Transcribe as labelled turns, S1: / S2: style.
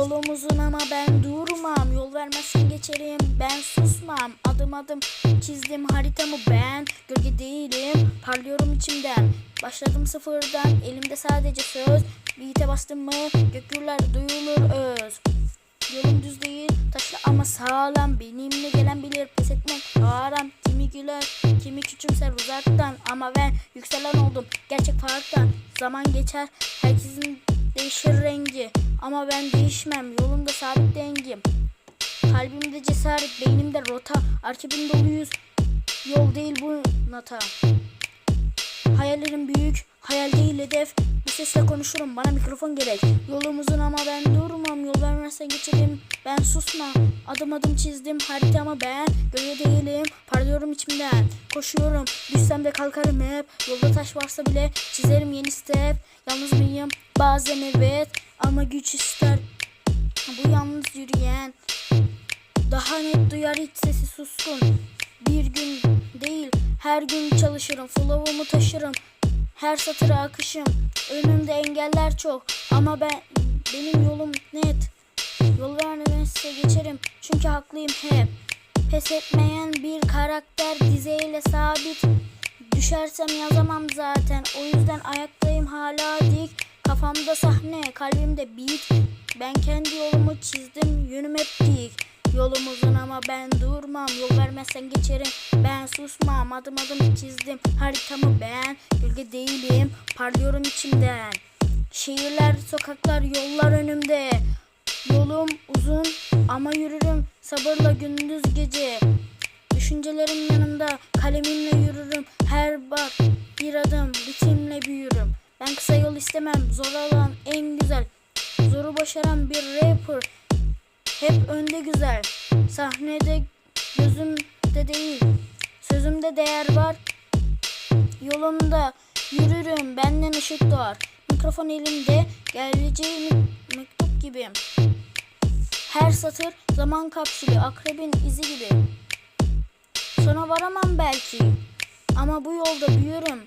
S1: Yolumuzun ama ben durmam. Yol vermezsen geçerim. Ben susmam. Adım adım çizdim haritamı ben. Gölge değilim. Parlıyorum içimden. Başladım sıfırdan. Elimde sadece söz. Beat'e bastım mı? Gök gürler duyulur öz. Yolum düz değil taşlı ama sağlam. Benimle gelen bilir pes etmek haram. Kimi güler kimi küçümser uzaktan. Ama ben yükselen oldum gerçek farktan. Zaman geçer herkesin değişir rengi. Ama ben değişmem. Yolumda sabit dengim Kalbimde cesaret beynimde rota. Arkibim doluyuz yol değil bu nata. Hayallerim büyük, hayal değil hedef. Bir sesle konuşurum, bana mikrofon gerek. Yolumuzun ama ben durmam, vermezsen geçerim. Ben susmam, adım adım çizdim haritamı ben. Gölge değilim, parlıyorum içimden. Koşuyorum, düşsem de kalkarım hep. Yolda taş varsa bile çizerim yeni step. Yalnız mıyım? Bazen evet, ama güç ister. Bu yalnız yürüyen daha net duyar hiç sesi suskun Bir gün değil her gün çalışırım Flow'umu taşırım Her satıra akışım Önümde engeller çok Ama ben benim yolum net Yol vermezse geçerim. Çünkü haklıyım hep. Pes etmeyen bir karakter dizeyle sabit. Düşersem yazamam zaten. O yüzden ayaktayım hala dik. Kafamda sahne kalbimde beat. Ben kendi yolumu çizdim yönüm hep dik. Yolumuzun ama ben durmam. Yol vermezsen geçerim. Ben susmam Adım adım çizdim. Haritamı ben Gölge değilim. Parlıyorum içimden. Şehirler sokaklar yollar önümde Yolum uzun ama yürürüm sabırla gündüz gece Düşüncelerim yanımda kalemimle yürürüm Her bak bir adım ritimle büyürüm Ben kısa yol istemem zor olan en güzel Zoru başaran bir rapper hep önde güzel. Sahnede gözümde değil. Sözümde değer var. Yolumda yürürüm benden ışık doğar. Mikrofon elimde geleceği mi- mektup gibi. Her satır zaman kapsülü akrebin izi gibi. Sona varamam belki. Ama bu yolda büyürüm.